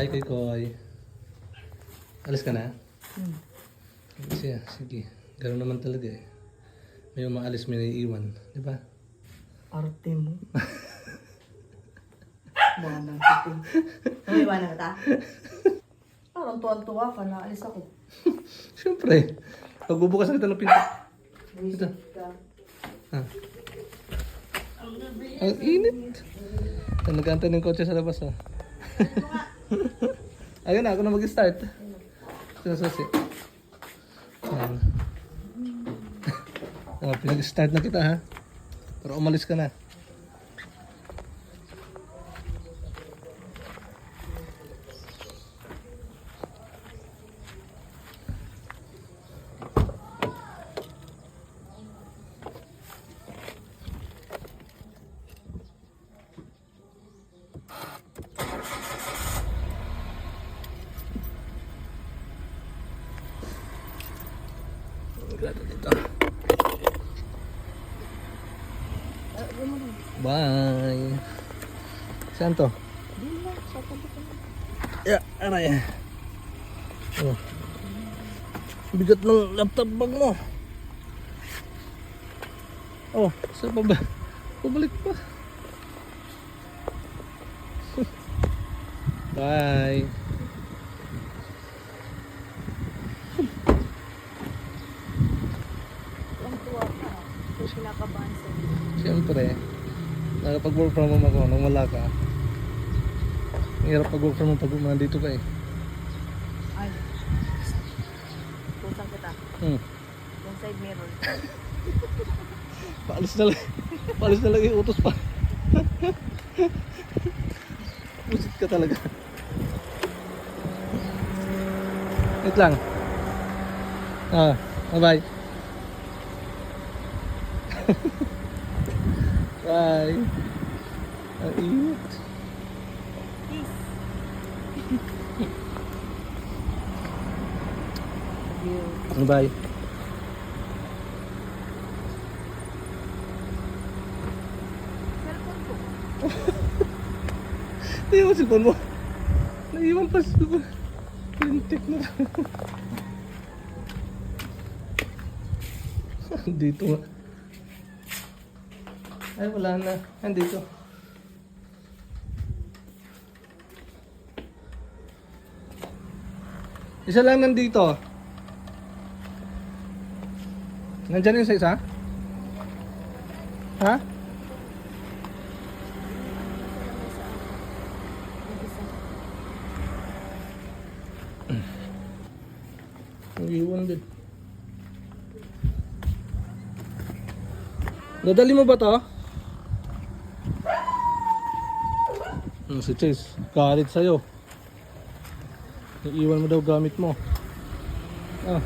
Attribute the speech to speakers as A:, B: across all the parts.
A: Bye kay Koy. Alis ka na?
B: Hmm.
A: Siya, sige. Gano'n naman talaga eh. May umaalis, may naiiwan. Di ba?
B: Arte mo. Mga nang tipid. Umiwan na? Parang tuwan-tuwa ka, naalis ako.
A: Siyempre. Pagbubukas na kita ng pinto.
B: Ka.
A: Ah. Ang init. Ang nagkantay ng kotse sa labas ah. Ayun na, ako na mag-start. Sinasusi. Ayan. Oh, pinag-start na kita ha. Pero umalis ka na. Grabe dito. Bye. Saan to? Ya, ano yan? Oh. Bigat ng laptop bag mo. Oh, saan pa ba? Pabalik pa. Bye.
B: Tuwan-tuwa ka. Kasi kinakabahan sa'yo.
A: Siyempre, nakapag-work from home ako nung wala ka. Hirap pag-work from home pag nandito ka eh.
B: Ay. Tusang kita.
A: Hmm.
B: Yung side mirror.
A: Paalis na lang. Paalis na lang yung utos pa. Pusit ka talaga. Wait lang. Ah, bye-bye. Bye. Ang init.
B: Peace.
A: Bye.
B: Cellphone.
A: Hindi mo cellphone mo. Naiwan pa sa ko. Lintik na. Dito nga. Ay, wala na. Andito. Isa lang nandito. Nandyan yung sa isa? Ha? Iwan din. Dadali mo ba to? Ano si Chase? Galit sa'yo. Iiwan mo daw gamit mo. Ah.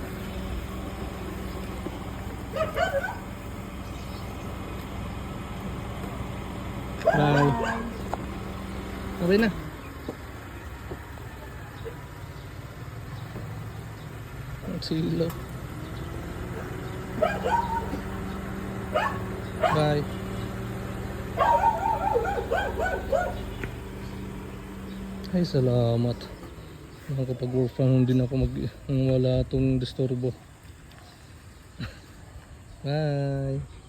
A: Bye. Okay na. Ang silo. Bye. Ay, salamat. Nakakapag-work from home din ako mag nang wala tong disturbo. Bye.